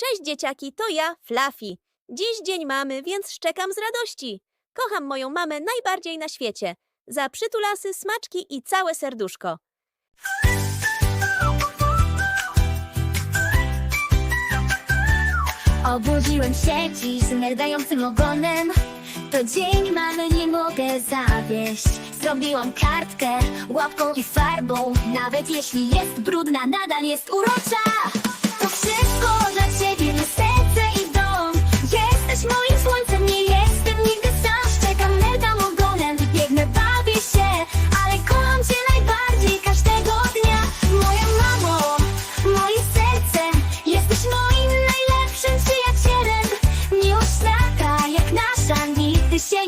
Cześć dzieciaki, to ja, Fluffy. Dziś dzień mamy, więc szczekam z radości. Kocham moją mamę najbardziej na świecie. Za przytulasy, smaczki i całe serduszko. Obudziłem się dziś z merdającym ogonem To dzień mamy, nie mogę zawieść Zrobiłam kartkę łapką i farbą Nawet jeśli jest brudna, nadal jest urocza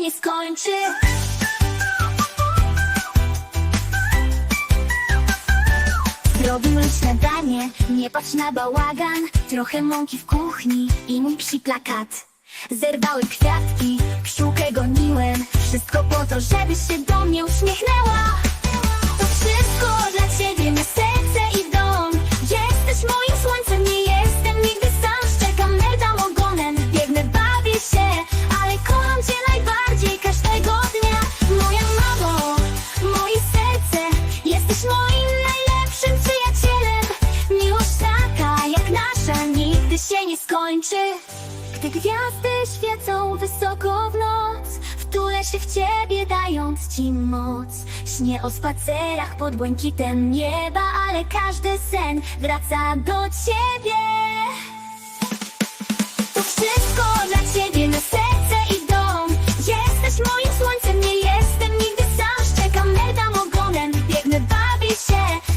nie skończy. Zrobiłem śniadanie, nie patrz na bałagan. Trochę mąki w kuchni i mój psi plakat. Zerwały kwiatki, pszczółkę goniłem. Wszystko po to, żebyś się do mnie uśmiechnęła skończy Gdy gwiazdy świecą wysoko w noc Wtulę się w ciebie dając ci moc. Śnię o spacerach pod błękitem nieba Ale każdy sen wraca do ciebie. To wszystko dla ciebie, me serce i dom. Jesteś moim słońcem, nie jestem nigdy sam. Szczekam, merdam ogonem, biegnę, bawię się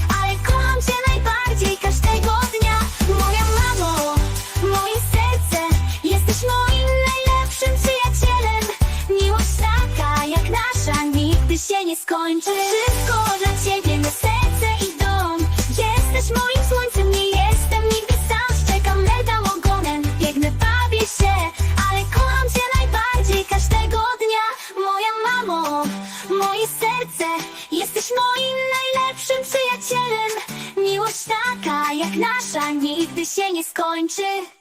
nigdy się nie skończy Wszystko dla ciebie, me serce i dom. Jesteś moim słońcem, nie jestem nigdy sam. Szczekam, merdam ogonem, biegnę, bawię się. Ale kocham cię najbardziej każdego dnia. Moja mamo, moje serce. Jesteś moim najlepszym przyjacielem. Miłość taka jak nasza nigdy się nie skończy